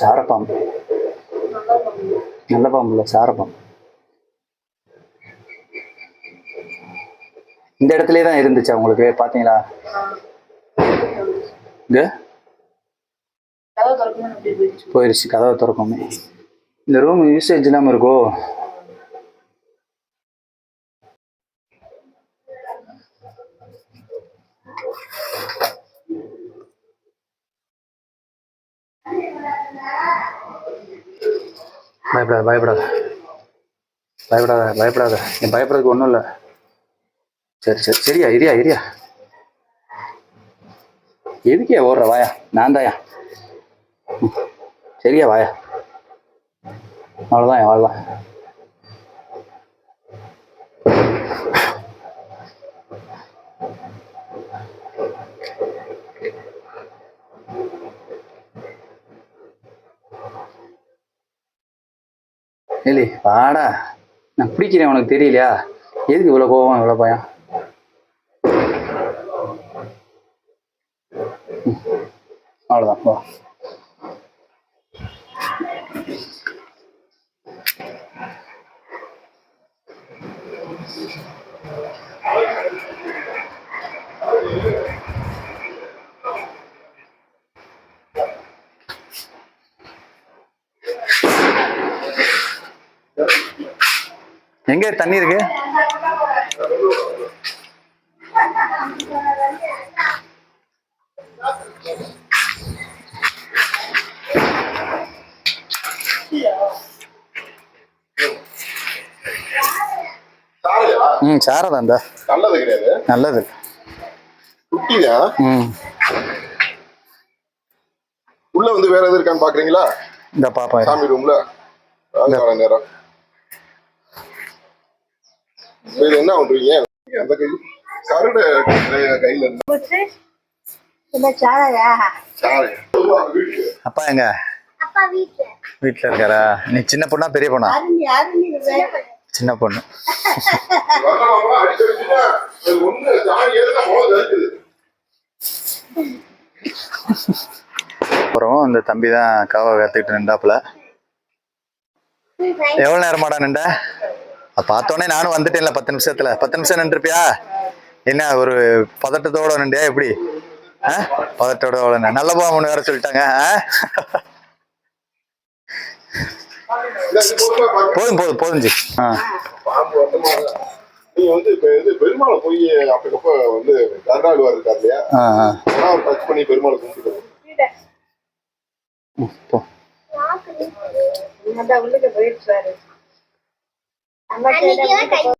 சாரப்பாம்பு. நல்ல பாம்பு இல்லை சாரப்பாம்பு. இந்த இடத்துலயே தான் இருந்துச்சு இங்க கதவு திறக்கணும் அப்படி போயிடுச்சு. போயிருச்சு கதவை திறக்கமே இந்த ரூம் யூசேஜ் இல்லாம இருக்கோ? பயப்படாத பயப்படாத. பயப்படாத பயப்படாத. நீ பயப்படுறதுக்கு ஒன்றும் இல்லை. சரி சரி. சரியா இரியா இரியா. எதுக்கே ஓடுற வாயா? நான் தாயா சரியா வாயா? அவ்வளோதான் அவ்வளோதான் ஏலி வாடா. நான் பிடிக்கிறேன் உனக்கு தெரியலையா? எதுக்கு இவ்வளோ கோவம் இவ்வளோ பயம்? அவ்வளோதான் வா எங்க தண்ணி இருக்கு? ம் சாரதான் இந்த. நல்லது கிடையாது. நல்லது. ம். உள்ள வந்து வேற எது இருக்கான்னு பாக்குறீங்களா? இந்த பாப்பா. சாமி ரூம்ல நேரம். இது என்ன பண்றீங்க? அந்த கை கருட கையில இருந்து அப்பா எங்க? அப்பா வீட்டுல இருக்காரா? நீ சின்ன பொண்ணா பெரிய பொண்ணா? சின்ன பொண்ணு. அப்புறம் இந்த தம்பி தான் காவை கற்றுக்கிட்டு நின்றாப்புல. எவ்வளோ நேரமாடா நின்ற? பார்த்தோன்னே நானும் வந்துட்டேன்ல பத்து நிமிஷத்துல. பத்து நிமிஷம் நின்றுப்பியா என்ன ஒரு பதட்டத்தோட நின்றியா? எப்படி? நின்ன. நல்ல பாம்புன்னு வேற சொல்லிட்டாங்க. போதும் போதும் போதும் ஜி. ஆ. நீங்க வந்து இப்ப இது பெருமாளை போய் அப்பக்கப்ப வந்து கருணாழ்வார் இருக்கார் இல்லையா ஆ ஆ. ஆனா அவர் டச் பண்ணி பெருமாளை கும்பிட்டு ம், போ 还没进来。